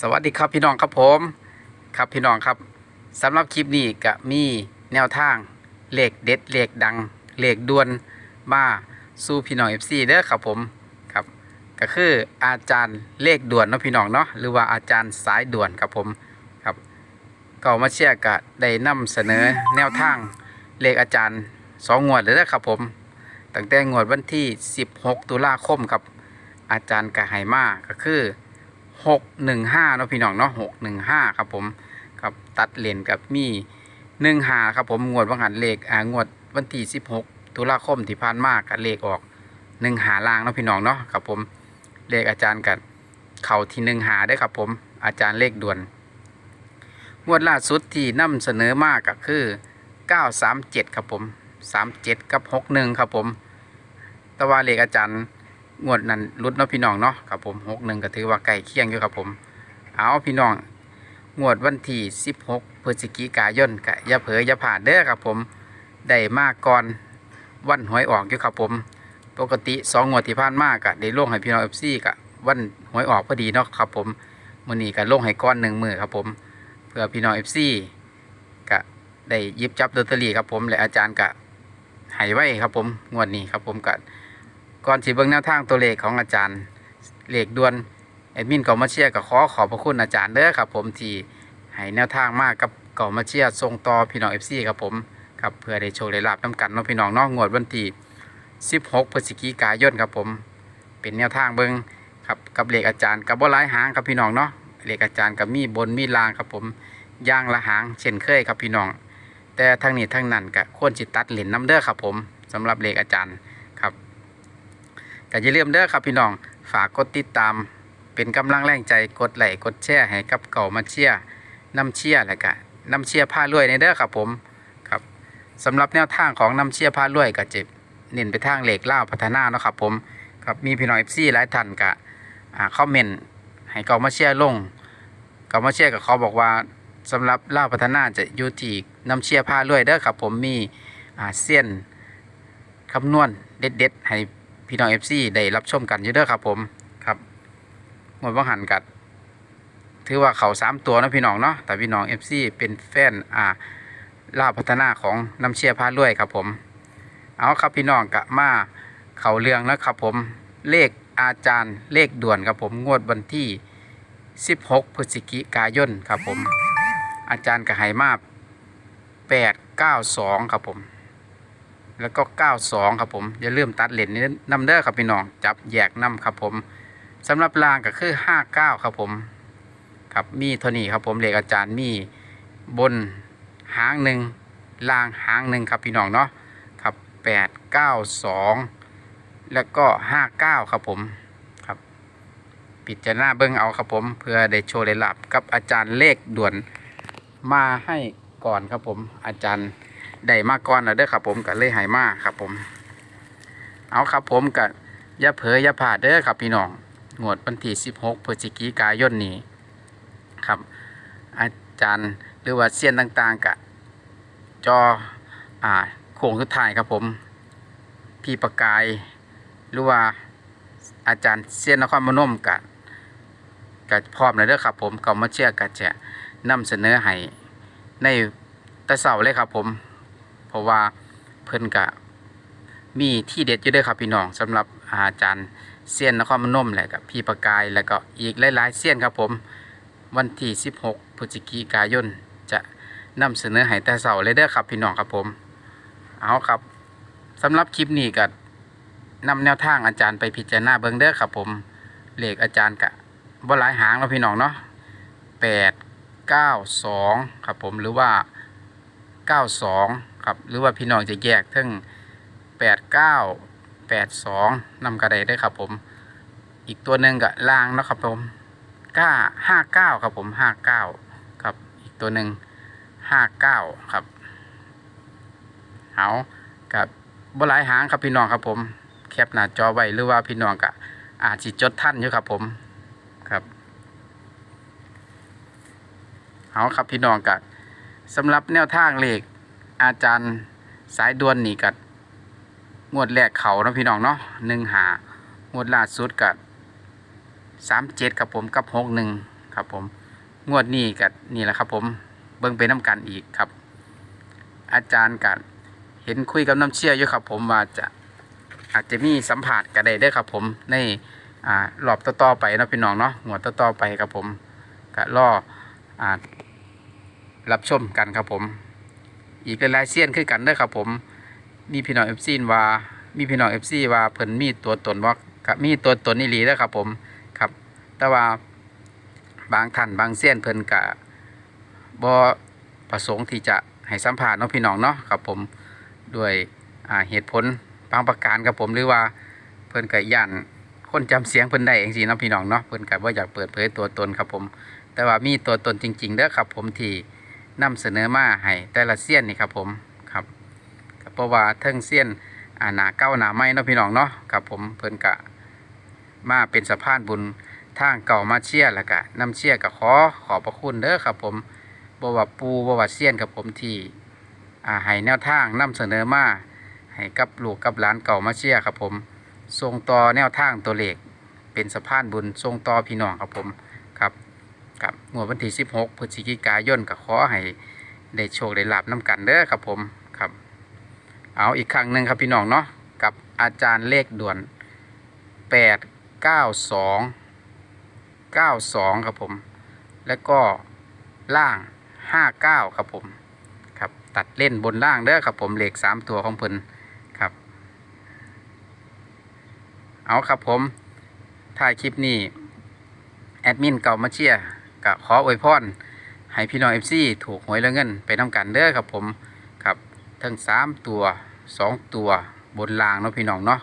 สวัสดีครับพี่น้องครับผมครับพี่น้องครับสำหรับคลิปนี้ก็มีแนวทางเลขเด็ดเลขดังเลขด่วนมาสู่พี่น้อง FC เด้อครับผมครับก็คืออาจารย์เลขด่วนเนาะพี่น้องเนาะหรือว่าอาจารย์สายด่วนครับผมครับก็มาเชียร์ก็ได้นำเสนอแนวทางเลขอาจารย์สองงวดเลยนะครับผมตั้งแต่งวดวันที่ 16 ตุลาคมครับอาจารย์กะไหมาก็คือ หกหนึ่งห้าเนาะพี่น้องเนาะหกหนึ่งห้าครับผมครับตัดเลนกับมีหนึ่งหาครับผมงวดวังหันเลขอ่างวดวันที่สิบหกตุลาคมที่ผ่านมากับเลขออกหนึ่งหาล่างเนาะพี่น้องเนาะครับผมเลขอาจารย์กับเข่าที่หนึ่งหาได้ครับผมอาจารย์เลขด่วน งวดล่าสุดที่นำเสนอมากก็คือเก้าสามเจ็ดครับผมสามเจ็ดกับหกหนึ่งครับผม แต่ว่าเลขอาจารย์ งวดนั้นรุดเนาะพี่น้องเนาะครับผมหกหนึ่งก็ถือว่าใกล้เคียงอยู่ครับผม เอาพี่น้องงวดวันที่สิบหกพฤศจิกายนกะอย่าเผลออย่าผ่านเด้อครับผมได้มากก่อนวันหวยออกอยู่ครับผม ปกติสองงวดที่ผ่านมากะได้ลงให้พี่น้องเอฟซีกะวันหวยออกพอดีเนาะครับผมมื้อนี้ก็ลงให้ก้อนหนึ่งมือครับผมเพื่อพี่น้องเอฟซีกะได้ยิบจับลอตเตอรี่ครับผมและอาจารย์กะให้ไว้ครับผมงวดนี้ครับผมกะ ก่อนสิเบิ่งแนวทางตัวเลขของอาจารย์เลขด่วนแอดมินเก่ามาเชียร์ก็ขอขอบพระคุณอาจารย์เด้อครับ ผมที่ให้แนวทางมากกับเก่ามาเชียร์ส่งต่อพี่น้อง FC ครับผมครับเพื่อได้โชคได้ลาบน้ำกันเนาะพี่น้องนองงวดวันที่ 16พฤศจิกายนครับผม เป็นแนวทางเบิ่งครับกับเลขอาจารย์กับบ่หลายหางครับพี่น้องเนาะเลขอาจารย์กับมีบนมีลางครับผมย่างละหางเช่นเคยครับพี่น้อง แต่ทั้งนี้ทั้งนั้นก็ควรสิตตัดเหรียญน้ำเด้อครับผมสำหรับเลขอาจารย์ ก็อย่าลืมเด้อครับพี่น้องฝากกดติดตาม เป็นกำลังแรงใจกดไลค์กดแชร์ให้กับเก่ามาเชียร์น้ำเชียร์แล้วก็น้ำเชียร์ผ้ารวยในเด้อครับผมครับสำหรับแนวทางของน้ำเชียร์ผ้ารวยก็จะเน้นไปทางเหล็กเล่าพัฒนาเนาะครับผมครับมีพี่น้องเอฟซีหลายท่านก็อ่าคอมเมนต์ให้เก่ามาเชียร์ลงเก่ามาเชียร์กับเขาบอกว่าสำหรับเล่าพัฒนาจะอยู่ที่น้ำเชียร์ผ้ารวยเด้อครับผมมีอ่าเส้ยนคำนวณเด็ดๆให้ พี่น้อง FC ได้รับชมกันอยู่เด้อครับ ผมครับหมดว่างหันกัดถือว่าเขาสามตัวนะพี่น้องเนาะแต่พี่น้อง FC เป็นแฟนอ่าลาพัฒนาของน้ำเชียร์พาด้วยครับผม เอาครับพี่น้องกะมาเขาเรืองแล้วครับผมเลขอาจารย์เลขด่วนครับผมงวดวันที่ 16 พฤศจิกายนครับผม อาจารย์กะไหมา892 ครับผม แล้วก็ 92 ครับผมอย่าลืมตัดเลนนี้นำเด้อครับพี่น้องจับแยกนำครับผมสำหรับรางก็คือ 59 ครับผมครับมีเท่านี้ครับผมเลขอาจารย์มีบนหางหนึ่งล่างหางหนึ่งครับพี่น้องเนาะครับ8 9 2 แล้วก็ 59 ครับผมครับปิดจะหน้าเบิ้งเอาครับผมเพื่อได้โชว์ได้ลับกับอาจารย์เลขด่วนมาให้ก่อนครับผมอาจารย์ ได้มาก่อนแล้วเด้อครับผมก็เลยหายมาครับผม เอาครับผมก็อย่าเผลอย่าพลาดเด้อครับพี่น้องงวดวันที่16พฤศจิกายนนี้ครับ อาจารย์หรือว่าเซียนต่างๆกะจออ่าโค้งสุดท้ายครับผม พี่ประกายหรือว่าอาจารย์เซียนนครพนมกะกะพร้อมแล้วเด้อครับผมก็มาเชื่อกัจะนำเสนอให้ในต่เสาเลยครับผม เพราะว่าเพิ่นกะมีที่เด็ดอยู่เด้วยครับพี่น้องสำหรับอาจารย์เซียนนครพนมแหละกับพี่ประกายแล้วก็อีกหลายๆเซียนครับผมวันที่ 16พฤศจิกายนจะนำเสนอให้แต่เสาเลยเด้อครับพี่น้องครับผม เอาครับสำหรับคลิปนี้ก็นำแนวทางอาจารย์ไปพิจารณาเบิ่งเด้อครับผมเลขอาจารย์กะบ่หลายหางเนาะพี่น้องเนาะ8 9 2 ครับผมหรือว่า 92 ครับ หรือว่าพี่น้องจะแยกทั้ง89 82นำกระไดได้ครับผม อีกตัวหนึ่งกับล่างนะครับผมก้า59ครับผม59ครับ อีกตัวหนึ่ง59ครับเอากับบหลายหางครับพี่น้องครับผม แคปหน้าจอไว้หรือว่าพี่น้องกะอาจสิจดท่านอยู่ครับผมครับเอาครับพี่น้องกะสำหรับแนวทางเลข อาจารย์สายด่วนนี่กัดงวดแรกเขานะพี่น้องเนาะหนึ่งหางวดล่าสุดกัดสามเจ็ดครับผมกับหกหนึ่งครับผมงวดนี้กับนี่แหละครับผมเบิ่งไปน้กันอีกครับ อาจารย์กันเห็นคุยกับน้ำเชี่ยอยู่ครับ ผมว่าจะอาจจะมีสัมผัสกันได้ด้อครับผมในอ่ารอบต่อๆไปนะพี่น้องเนาะงวดต่อๆไปครับผมก็รออ่ารับชมกันครับผม อีกหลายๆเซียนคือกันเด้อครับผมมีพี่น้องเอฟซีว่ามีพี่น้องเอฟซีว่าเพิ่นมีตัวตนว่ากับมีตัวตนนี่หลีเด้อครับผมครับ แต่ว่าบางท่านบางเซียนเพิ่นกะบ่ประสงค์ที่จะให้สัมภาษณ์เนาะพี่น้องเนาะครับผมด้วยเหตุผลบางประการครับผมหรือว่าเพิ่นก็ย่านคนจำเสียงเพิ่นได้จังซี่เนาะพี่น้องเนาะเพิ่นก็บ่อยากเปิดเผยตัวตนครับผม แต่ว่ามีตัวตนจริง ๆเด้อครับผมที่ นำเสนอมาให้แต่ละเซียนนี่ครับผมครับเพราะว่าเทิงเซียนอาหนาเก้าหนาใหม่เนาะพี่น้องเนาะครับผมเพิ่นก็มาเป็นสะพานบุญทางเก่ามาเชียร์แล้วก็นำเชียร์ก็ขอขอบพระคุณเด้อครับผมบว่าปูบว่าเซียนครับผมที่อ่าให้แนวทางนำเสนอมาให้กับลูกกับหลานเก่ามาเชียร์ครับผมส่งต่อแนวทางตัวเลขเป็นสะพานบุญส่งต่อพี่น้องครับผมครับ กับงวดวันที่ 16พฤศจิกายนก็ขอให้ได้โชคได้ลาบน้ำกันเด้อครับผมครับ เอาอีกครั้งหนึ่งครับพี่น้องเนาะกับอาจารย์เลขด่วน 8 9 2 9 2 ครับผม แล้วก็ล่าง 59 ครับผมครับตัดเล่นบนล่างเด้อครับผมเลข 3 ตัวของเพิ่นครับ เอาครับผมถ่ายคลิปนี้แอดมินเก่ามาเชียร์ ก็ขออวยพรให้พี่น้องเอฟซีถูกหวยและเงินไปนำกันเด้อครับผมครับทั้งสามตัวสองตัวบนรางเนาะพี่น้องเนาะ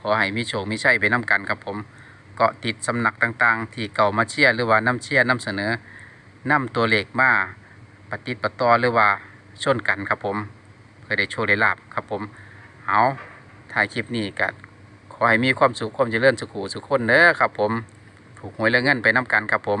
ขอให้มีโชคมีชัยไปนำกันครับผมเกาะติดสำนักต่างๆ ที่เก่ามาเชียร์หรือว่าน้ำเชียร์น้ำเสนอนำตัวเลขมาปฏิปะตอหรือว่าชนกันครับผมเพื่อได้โชคได้ลาบครับผมเอาถ่ายคลิปนี้ก็ขอให้มีความสุขความเจริญสุขหูสุขคนเด้อครับผม ถูกหวยและเงินไปน้ำกันครับผม